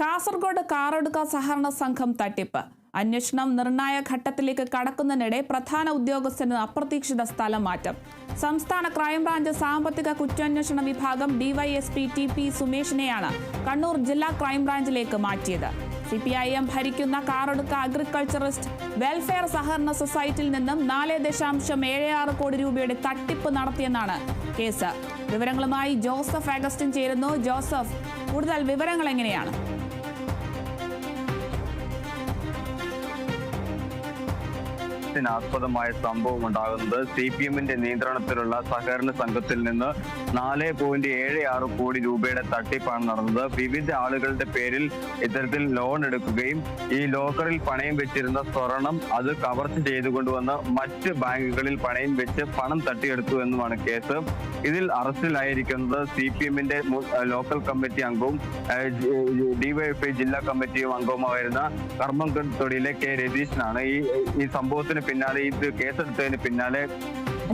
കാസർഗോഡ് കാറെടുക്ക സഹകരണ സംഘം തട്ടിപ്പ്. അന്വേഷണം നിർണായക ഘട്ടത്തിലേക്ക് കടക്കുന്നതിനിടെ പ്രധാന ഉദ്യോഗസ്ഥന് അപ്രതീക്ഷിത സ്ഥലം മാറ്റം. സംസ്ഥാന ക്രൈംബ്രാഞ്ച് സാമ്പത്തിക കുറ്റാന്വേഷണ വിഭാഗം ഡിവൈഎസ്പി ടി പി സുമേഷിനെയാണ് കണ്ണൂർ ജില്ലാ ക്രൈംബ്രാഞ്ചിലേക്ക് മാറ്റിയത്. സി പി ഐ എം ഭരിക്കുന്ന കാറൊടുക്ക അഗ്രികൾച്ചറിസ്റ്റ് വെൽഫെയർ സഹകരണ സൊസൈറ്റിയിൽ നിന്നും നാല് ദശാംശം ഏഴ് ആറ് കോടി രൂപയുടെ തട്ടിപ്പ് നടത്തിയെന്നാണ് കേസ്. വിവരങ്ങളുമായി ജോസഫ് അഗസ്റ്റിൻ ചേരുന്നു. ജോസഫ് കൂടുതൽ വിവരങ്ങൾ എങ്ങനെയാണ്? ആസ്പദമായ സംഭവം ഉണ്ടാകുന്നത് സി പി എമ്മിന്റെ നിയന്ത്രണത്തിലുള്ള സഹകരണ സംഘത്തിൽ നിന്ന് നാല് പോയിന്റ് ഏഴ് ആറ് കോടി രൂപയുടെ തട്ടിപ്പാണ് നടന്നത് വിവിധ ആളുകളുടെ പേരിൽ ഇത്തരത്തിൽ ലോൺ എടുക്കുകയും ഈ ലോക്കറിൽ പണയം വെച്ചിരുന്ന സ്വർണം അത് കവർച്ച ചെയ്തുകൊണ്ടുവന്ന് മറ്റ് ബാങ്കുകളിൽ പണയം വെച്ച് പണം തട്ടിയെടുത്തു എന്നുമാണ് കേസ് ഇതിൽ അറസ്റ്റിലായിരിക്കുന്നത് സി പി എമ്മിന്റെ ലോക്കൽ കമ്മിറ്റി അംഗവും ഡിവൈഎഫ്ഐ ജില്ലാ കമ്മിറ്റിയും അംഗവുമായിരുന്ന കർമ്മത്തൊടിയിലെ കെ രതീഷിനാണ് ഈ ഈ സംഭവത്തിന് പിന്നാലെ ഇത് കേസെടുത്തതിന് പിന്നാലെ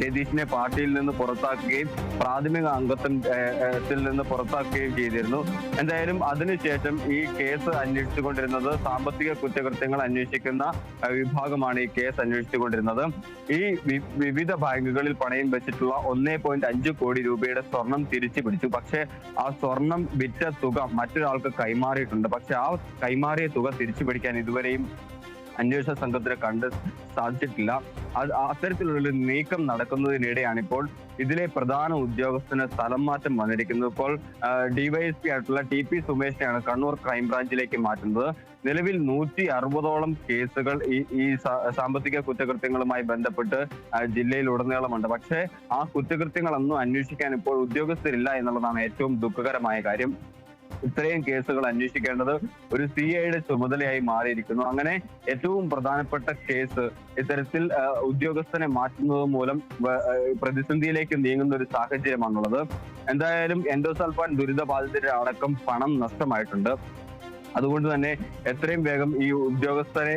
രതീഷിനെ പാർട്ടിയിൽ നിന്ന് പുറത്താക്കുകയും പ്രാഥമിക അംഗത്വത്തിൽ നിന്ന് പുറത്താക്കുകയും ചെയ്തിരുന്നു. എന്തായാലും അതിനുശേഷം ഈ കേസ് അന്വേഷിച്ചുകൊണ്ടിരുന്നത് സാമ്പത്തിക കുറ്റകൃത്യങ്ങൾ അന്വേഷിക്കുന്ന വിഭാഗമാണ് ഈ കേസ് അന്വേഷിച്ചുകൊണ്ടിരുന്നത്. ഈ വിവിധ ബാങ്കുകളിൽ പണയം വെച്ചിട്ടുള്ള ഒന്നേ പോയിന്റ് അഞ്ച് കോടി രൂപയുടെ സ്വർണം തിരിച്ചു പിടിച്ചു പക്ഷേ ആ സ്വർണം വിറ്റ തുക മറ്റൊരാൾക്ക് കൈമാറിയിട്ടുണ്ട്. പക്ഷെ ആ കൈമാറിയ തുക തിരിച്ചു പിടിക്കാൻ ഇതുവരെയും അന്വേഷണ സംഘത്തിന് കണ്ട് സാധിച്ചിട്ടില്ല. അത് അത്തരത്തിലുള്ള നീക്കം നടക്കുന്നതിനിടെയാണ് ഇപ്പോൾ ഇതിലെ പ്രധാന ഉദ്യോഗസ്ഥന് സ്ഥലം മാറ്റം വന്നിരിക്കുന്നത്. ഇപ്പോൾ ഡിവൈഎസ്പി ആയിട്ടുള്ള ടി പി സുമേഷിനെയാണ് കണ്ണൂർ ക്രൈംബ്രാഞ്ചിലേക്ക് മാറ്റുന്നത്. നിലവിൽ നൂറ്റി അറുപതോളം കേസുകൾ ഈ ഈ സാമ്പത്തിക കുറ്റകൃത്യങ്ങളുമായി ബന്ധപ്പെട്ട് ജില്ലയിൽ ജില്ലയിലുടനീളമുണ്ട് പക്ഷേ ആ കുറ്റകൃത്യങ്ങളൊന്നും അന്വേഷിക്കാൻ ഇപ്പോൾ ഉദ്യോഗസ്ഥരില്ല എന്നുള്ളതാണ് ഏറ്റവും ദുഃഖകരമായ കാര്യം. ഇത്രയും കേസുകൾ അന്വേഷിക്കേണ്ടത് ഒരു സി ഐയുടെ ചുമതലയായി മാറിയിരിക്കുന്നു. അങ്ങനെ ഏറ്റവും പ്രധാനപ്പെട്ട കേസ് ഇത്തരത്തിൽ ഉദ്യോഗസ്ഥനെ മാറ്റുന്നത് മൂലം പ്രതിസന്ധിയിലേക്ക് നീങ്ങുന്ന ഒരു സാഹചര്യമാണുള്ളത്. എന്തായാലും എൻഡോസൾഫാൻ ദുരിതബാധിതരുടെ അടക്കം പണം നഷ്ടമായിട്ടുണ്ട്. അതുകൊണ്ട് തന്നെ എത്രയും വേഗം ഈ ഉദ്യോഗസ്ഥരെ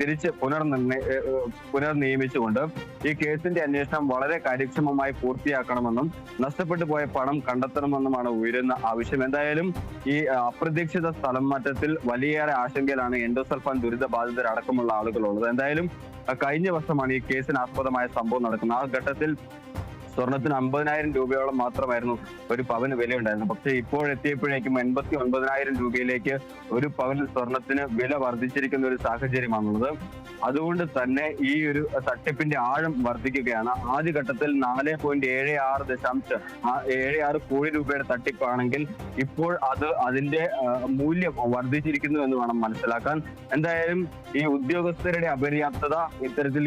തിരിച്ച് പുനർനിർണ പുനർനിയമിച്ചുകൊണ്ട് ഈ കേസിന്റെ അന്വേഷണം വളരെ കാര്യക്ഷമമായി പൂർത്തിയാക്കണമെന്നും നഷ്ടപ്പെട്ടു പോയ പണം കണ്ടെത്തണമെന്നുമാണ് ഉയരുന്ന ആവശ്യം. എന്തായാലും ഈ അപ്രതീക്ഷിത സ്ഥലം മാറ്റത്തിൽ വലിയേറെ ആശങ്കയിലാണ് എൻഡോസൾഫാൻ ദുരിതബാധിതരടക്കമുള്ള ആളുകളുള്ളത്. എന്തായാലും കഴിഞ്ഞ വർഷമാണ് ഈ കേസിന് ആസ്പദമായ സംഭവം നടക്കുന്നത്. ആ ഘട്ടത്തിൽ സ്വർണത്തിന് അമ്പതിനായിരം രൂപയോളം മാത്രമായിരുന്നു ഒരു പവന് വില ഉണ്ടായിരുന്നത് പക്ഷേ ഇപ്പോൾ എത്തിയപ്പോഴേക്കും എൺപത്തി ഒൻപതിനായിരം രൂപയിലേക്ക് ഒരു പവൻ സ്വർണത്തിന് വില വർദ്ധിച്ചിരിക്കുന്ന ഒരു സാഹചര്യമാണുള്ളത്. അതുകൊണ്ട് തന്നെ ഈ ഒരു തട്ടിപ്പിന്റെ ആഴം വർദ്ധിക്കുകയാണ്. ആദ്യഘട്ടത്തിൽ നാല് പോയിന്റ് ഏഴ് ആറ് ദശാംശം ഏഴ് ആറ് കോടി രൂപയുടെ തട്ടിപ്പാണെങ്കിൽ ഇപ്പോൾ അത് അതിന്റെ മൂല്യം വർദ്ധിച്ചിരിക്കുന്നു എന്ന് വേണം മനസ്സിലാക്കാൻ. എന്തായാലും ഈ ഉദ്യോഗസ്ഥരുടെ അപര്യാപ്തത ഇത്തരത്തിൽ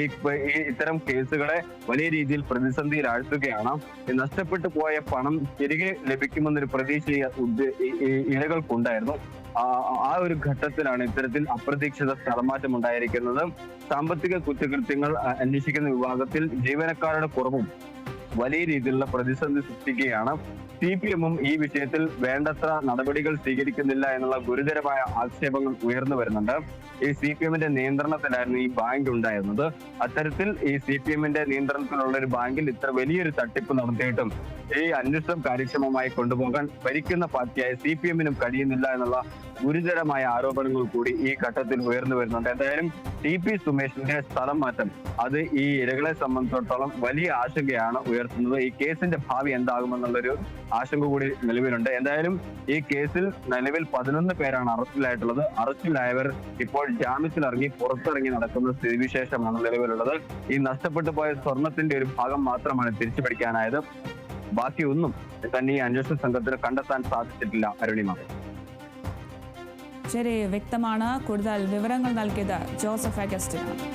ഇത്തരം കേസുകളെ വലിയ രീതിയിൽ പ്രതിസന്ധിയിൽ ഈ നഷ്ടപ്പെട്ടു പോയ പണം തിരികെ ലഭിക്കുമെന്നൊരു പ്രതീക്ഷ ഇഴകൾക്കുണ്ടായിരുന്നു. ആ ഒരു ഘട്ടത്തിലാണ് ഇത്തരത്തിൽ അപ്രതീക്ഷിത സ്ഥലമാറ്റം ഉണ്ടായിരിക്കുന്നത് സാമ്പത്തിക കുറ്റകൃത്യങ്ങൾ അന്വേഷിക്കുന്ന വിഭാഗത്തിൽ ജീവനക്കാരുടെ കുറവും വലിയ രീതിയിലുള്ള പ്രതിസന്ധി സൃഷ്ടിക്കുകയാണ്. സി പി എമ്മും ഈ വിഷയത്തിൽ വേണ്ടത്ര നടപടികൾ സ്വീകരിക്കുന്നില്ല എന്നുള്ള ഗുരുതരമായ ആക്ഷേപങ്ങൾ ഉയർന്നു വരുന്നുണ്ട്. ഈ സി പി എമ്മിന്റെ നിയന്ത്രണത്തിലായിരുന്നു ഈ ബാങ്ക് ഉണ്ടായിരുന്നത്. അത്തരത്തിൽ ഈ സി പി എമ്മിന്റെ നിയന്ത്രണത്തിലുള്ള ഒരു ബാങ്കിൽ ഇത്ര വലിയൊരു തട്ടിപ്പ് നടത്തിയിട്ടും ഈ അന്വേഷണം കാര്യക്ഷമമായി കൊണ്ടുപോകാൻ ഭരിക്കുന്ന പാർട്ടിയായ സി പി എമ്മിനും കഴിയുന്നില്ല എന്നുള്ള ഗുരുതരമായ ആരോപണങ്ങൾ കൂടി ഈ ഘട്ടത്തിൽ ഉയർന്നു വരുന്നുണ്ട്. എന്തായാലും ടി പി സുമേഷിന്റെ സ്ഥലം മാറ്റം അത് ഈ ഇരകളെ സംബന്ധിച്ചിടത്തോളം വലിയ ആശങ്കയാണ് ഉയർത്തുന്നത്. ഈ കേസിന്റെ ഭാവി എന്താകുമെന്നുള്ളൊരു ആശങ്ക കൂടി നിലവിലുണ്ട്. എന്തായാലും ഈ കേസിൽ നിലവിൽ പതിനൊന്ന് പേരാണ് അറസ്റ്റിലായിട്ടുള്ളത്. അറസ്റ്റിലായവർ ഇപ്പോൾ ജാമ്യത്തിലിറങ്ങി പുറത്തിറങ്ങി നടക്കുന്ന സ്ഥിതിവിശേഷമാണ് നിലവിലുള്ളത്. ഈ നഷ്ടപ്പെട്ടു പോയ സ്വർണത്തിന്റെ ഒരു ഭാഗം മാത്രമാണ് തിരിച്ചു പിടിക്കാനായത് ബാക്കിയൊന്നും തന്നെ ഈ അന്വേഷണ സംഘത്തിന് കണ്ടെത്താൻ സാധിച്ചിട്ടില്ല അരുണിമ. ശരി വ്യക്തമാണ്. കൂടുതൽ വിവരങ്ങൾ നൽകിയത് ജോസഫ് അഗസ്റ്റിനാണ്